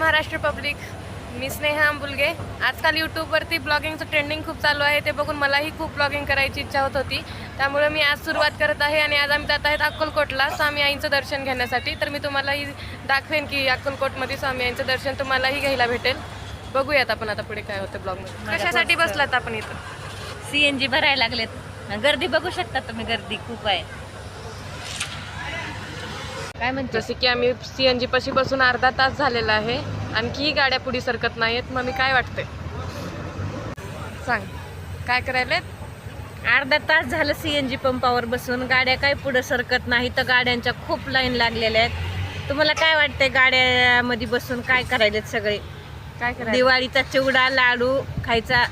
Maharashtra public मी स्नेहा आंबुलगे. आजकाल यूट्यूबवरती ब्लॉगिंगचं ट्रेंडिंग खूप चालू आहे. ते बघून मलाही खूप ब्लॉगिंग करायची इच्छा होत होती. त्यामुळे मी आज सुरुवात करत आहे आणि आज आम्ही जात आहेत अक्कलकोटला स्वामी आईंचं दर्शन घेण्यासाठी. तर मी तुम्हालाही दाखवेन की अक्कलकोटमध्ये स्वामी आईंचं दर्शन तुम्हालाही घ्यायला भेटेल. बघूयात आपण आता पुढे काय होतं ब्लॉगमध्ये कशासाठी बसलात आपण इथं? सी एन जी भरायला लागलेत. गर्दी बघू शकता तुम्ही गर्दी खूप आहे. काय म्हणते? जसे की आम्ही सी एन जी पाशी बसून अर्धा तास झालेला आहे. आणखीही गाड्या पुढे सरकत नाहीत मग मी काय वाटते सांग. काय करायलेत अर्धा तास झालं सी एन जी पंपावर बसून. गाड्या काय पुढे सरकत नाही तर गाड्यांच्या खूप लाईन लागलेल्या आहेत. तुम्हाला काय वाटतंय गाड्यामध्ये बसून काय करायलेत सगळे? काय करायचं दिवाळीचा चिवडा लाडू खायचा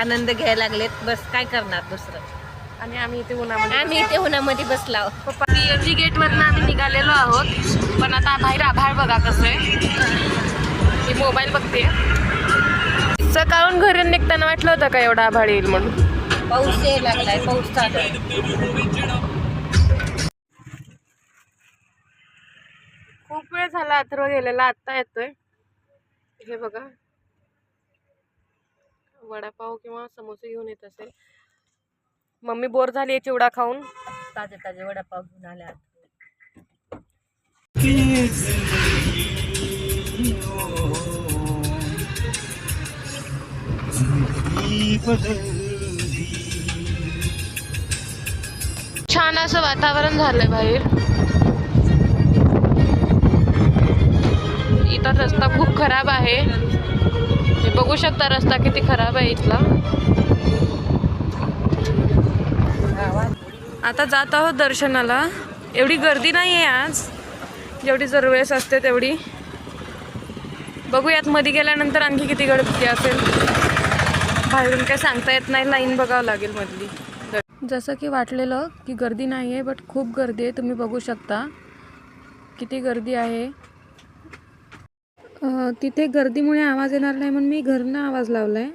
आनंद घ्यायला लागलेत. बस काय करणार दुसरं? आणि आम्ही इथे उन्हामध्ये आम्ही इथे उन्हामध्ये बसला आहोत. सीएनजी गेट मधनं आम्ही निघालेलो आहोत. पण आता बाहेर आभाळ बघा कसं आहे. मी मोबाईल बघते. सकाळून घरी निघताना वाटलं होतं का एवढा आभाळ येईल म्हणून? पाऊस यायला लागलाय पाऊस चालू. खूप वेळ झाला अथर्व गेलेला आत्ता येतोय. हे बघा. वडापाव किंवा समोसे घेऊन येत असेल. मम्मी बोर झाली आहे चिवडा खाऊन. ताजे ताजे वडापाव घेऊन आल्या. छान असं वातावरण झालंय बाहेर. इथं रस्ता खूप खराब आहे. बघू शकता रस्ता किती खराब आहे इथला. आता जात आहोत दर्शनाला. एवढी गर्दी नाही आहे आज. जेवढी दरवेळेस असते तेवढी. बघूयात मध्ये गेल्यानंतर आणखी किती गर्दी असेल. बाहेरून काय सांगता येत नाही लाईन बघावं लागेल मधली. जसं की वाटलेलं की गर्दी नाही आहे बट खूप गर्दी आहे तुम्ही बघू शकता. किती गर्दी आहे. तिथे गर्दीमुळे आवाज येणार नाही म्हणून मी घरनं आवाज लावला आहे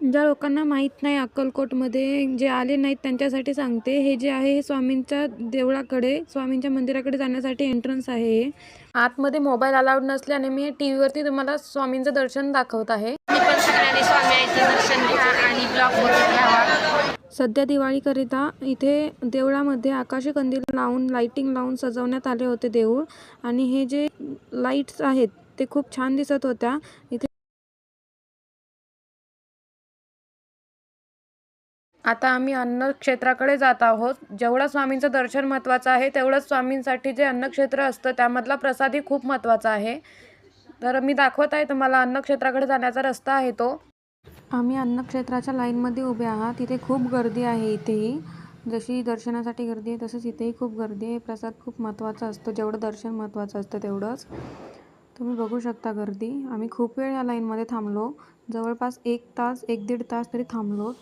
ज्या लोकांना माहीत नाही अक्कलकोटमध्ये जे आले नाहीत त्यांच्यासाठी सांगते. हे जे आहे हे स्वामींच्या देवळाकडे स्वामींच्या मंदिराकडे जाण्यासाठी एंट्रन्स आहे हे. आतमध्ये मोबाईल अलाउड नसल्याने मी टी व्हीवरती तुम्हाला स्वामींचं दर्शन दाखवत आहे. दर्शन घ्या आणि ब्लॉग बघून घ्यावा. सध्या दिवाळीकरिता इथे देवळामध्ये आकाशी कंदील लावून लाइटिंग लावून सजवण्यात आले होते देऊळ. आणि हे जे लाईट्स आहेत ते खूप छान दिसत होत्या. इथे आता आम्ही अन्नक्षेत्राकडे जात आहोत. जेवढं स्वामींचं दर्शन महत्त्वाचं आहे तेवढंच स्वामींसाठी जे अन्नक्षेत्र असतं त्यामधला प्रसादही खूप महत्त्वाचा आहे. तर मी दाखवत आहे तुम्हाला अन्नक्षेत्राकडे जाण्याचा रस्ता आहे तो. आम्ही अन्नक्षेत्राच्या लाईनमध्ये उभे आहात. तिथे खूप गर्दी आहे इथेही. जशी दर्शनासाठी गर्दी आहे तसंच इथेही खूप गर्दी आहे. प्रसाद खूप महत्त्वाचा असतो. जेवढं दर्शन महत्त्वाचं असतं तेवढंच. तुम्ही बघू शकता गर्दी. आम्ही खूप वेळ या लाईनमध्ये थांबलो. जवळपास एक तास एक दीड तास तरी थांबलो.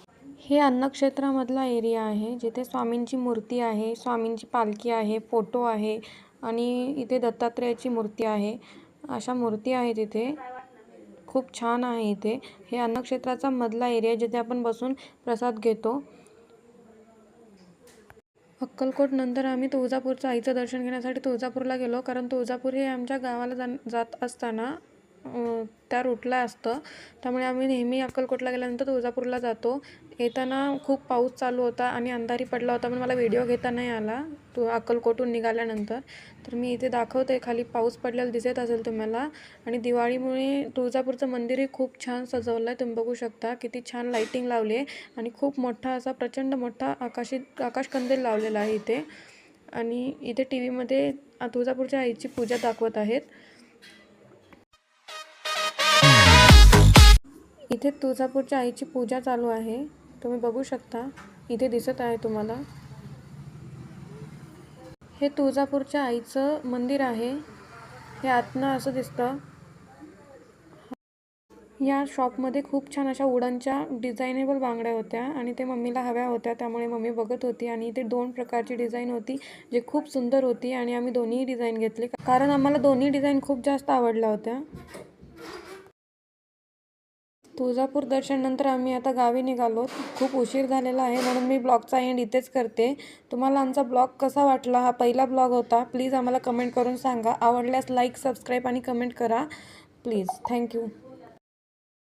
हे अन्नक्षेत्रामधला एरिया आहे जिथे स्वामींची मूर्ती आहे स्वामींची पालखी आहे फोटो आहे आणि इथे दत्तात्रेयाची मूर्ती आहे. अशा मूर्ती आहेत इथे. खूप छान आहे इथे. हे अन्नक्षेत्राचा मधला एरिया जिथे आपण बसून प्रसाद घेतो. अक्कलकोट नंतर आम्ही तुळजापूरचं आईचं दर्शन घेण्यासाठी तुळजापूरला गेलो कारण तुळजापूर हे आमच्या गावाला जा जात असताना त्या रूटला असतं. त्यामुळे आम्ही नेहमी अक्कलकोटला गेल्यानंतर तुळजापूरला जातो. येताना खूप पाऊस चालू होता आणि अंधारी पडला होता पण मला व्हिडिओ घेता नाही आला तो अक्कलकोटून निघाल्यानंतर. तर मी इथे दाखवते खाली पाऊस पडलेला दिसत असेल तुम्हाला. आणि दिवाळीमुळे तुळजापूरचं मंदिरही खूप छान सजवलं आहे तुम्ही बघू शकता. किती छान लाईटिंग लावली आहे आणि खूप मोठा असा प्रचंड मोठा आकाशी आकाशकंदील लावलेला आहे इथे. आणि इथे टी व्हीमध्ये तुळजापूरच्या आईची पूजा दाखवत आहेत. इथे तुळजापूरच्या आईची पूजा चालू आहे. तुम्ही बघू शकता इथे दिसत आहे तुम्हाला. हे तुळजापूरच्या आईचं मंदिर आहे. हे आतनं असं दिसतं. या शॉपमध्ये खूप छान अशा उडांच्या डिझायनेबल बांगड्या होत्या आणि ते मम्मीला हव्या होत्या त्यामुळे मम्मी बघत होती आणि इथे दोन प्रकारची डिझाईन होती जे खूप सुंदर होती आणि आम्ही दोन्ही डिझाईन घेतले. कारण आम्हाला दोन्ही डिझाईन खूप जास्त आवडल्या होत्या. तुळजापूर दर्शननंतर आम्ही आता गावी निघालो. खूप उशीर झालेला आहे म्हणून मी ब्लॉगचा एंड इथेच करते. तुम्हाला आमचा ब्लॉग कसा वाटला? हा पहिला ब्लॉग होता. प्लीज आम्हाला कमेंट करून सांगा. आवडल्यास लाईक सबस्क्राईब आणि कमेंट करा. Please thank you.